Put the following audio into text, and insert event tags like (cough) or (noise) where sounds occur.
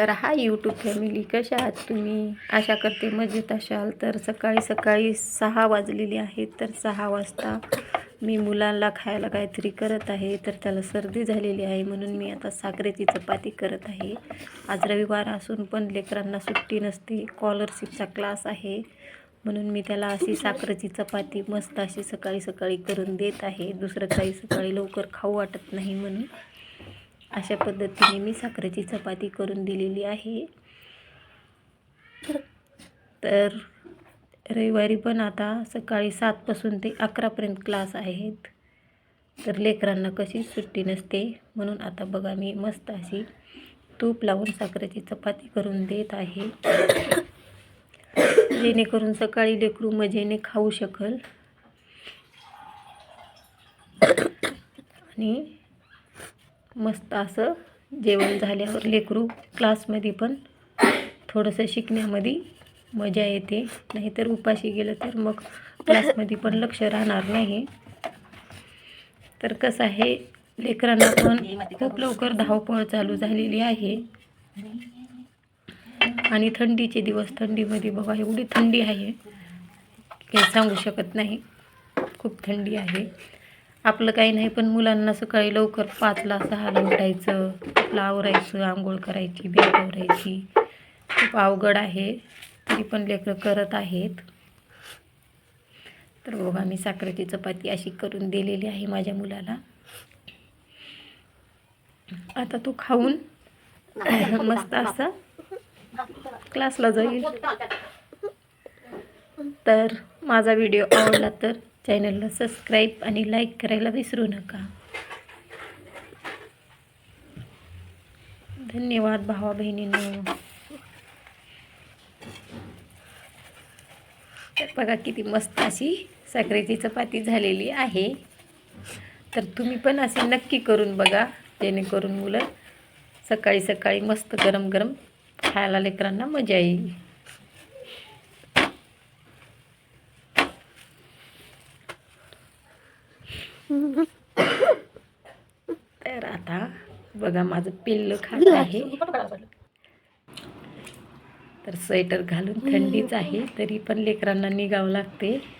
तर हा YouTube family कशा आहात तुम्ही? आशा करते मजेत असाल. तर सकाळी सकाळी सहा वाजलेली आहेत तर सहा वाजता मी मुलांना खायला काहीतरी करत आहे तर त्याला सर्दी झालेली आहे म्हणून मी आता साखरेची चपाती करत आहे. आज रविवार असून पण लेकरांना सुट्टी नसते स्कॉलरशिपचा क्लास आहे म्हणून मी त्याला अशी साखरेची चपाती मस्त अशी सकाळी सकाळी करून देत आहे. दुसरं काही सकाळी लवकर खाऊ वाटत नाही म्हणून. अशा पद्धतीने मी साखरेची चपाती करून दिलेली आहे. तर रविवारी पण आता सकाळी सातपासून ते अकरापर्यंत क्लास आहेत. तर लेकरांना कशी सुट्टी नसते म्हणून आता बघा मी मस्त अशी तूप लावून साखरेची चपाती करून देत आहे. जेणेकरून सकाळी लेकरू मजेने खाऊ शकल. आणि मस्त असं जेवण झाल्यावर लेकरू क्लासमध्ये पण थोडंसं शिकण्यामध्ये मजा येते. नाहीतर उपाशी गेलं तर मग क्लासमध्ये पण लक्ष राहणार नाही. तर कसं आहे लेकरांना पण खूप लवकर धावपळ चालू झालेली आहे. आणि थंडीचे दिवस थंडीमध्ये बघा एवढी थंडी आहे काही सांगू शकत नाही. खूप थंडी आहे. आपलं काही नाही पण मुलांना सकाळी लवकर पाचला सहाला उठायचं आपलं आवरायचं आंघोळ करायची बॅग आवरायची. खूप अवघड आहे. तरी पण लेकरं करत आहेत. तर बघा मी साखरेची चपाती अशी करून दिलेली आहे माझ्या मुलाला. आता तो खाऊन (laughs) मस्त असा क्लासला जाईल. (laughs) तर माझा व्हिडिओ आवडला तर चॅनलला सबस्क्राईब आणि लाईक करायला विसरू नका. धन्यवाद भावा बहिणींनो. तर बघा किती मस्त अशी साखरेची चपाती झालेली आहे. तर तुम्ही पण असे नक्की करून बघा जेणेकरून मुलं सकाळी सकाळी मस्त गरम गरम खायला लेकरांना मजा येईल. तर आता बघा माझं पिल्लं खात आहे. तर स्वेटर घालून थंडीच आहे तरी पण लेकरांना निघावं लागते.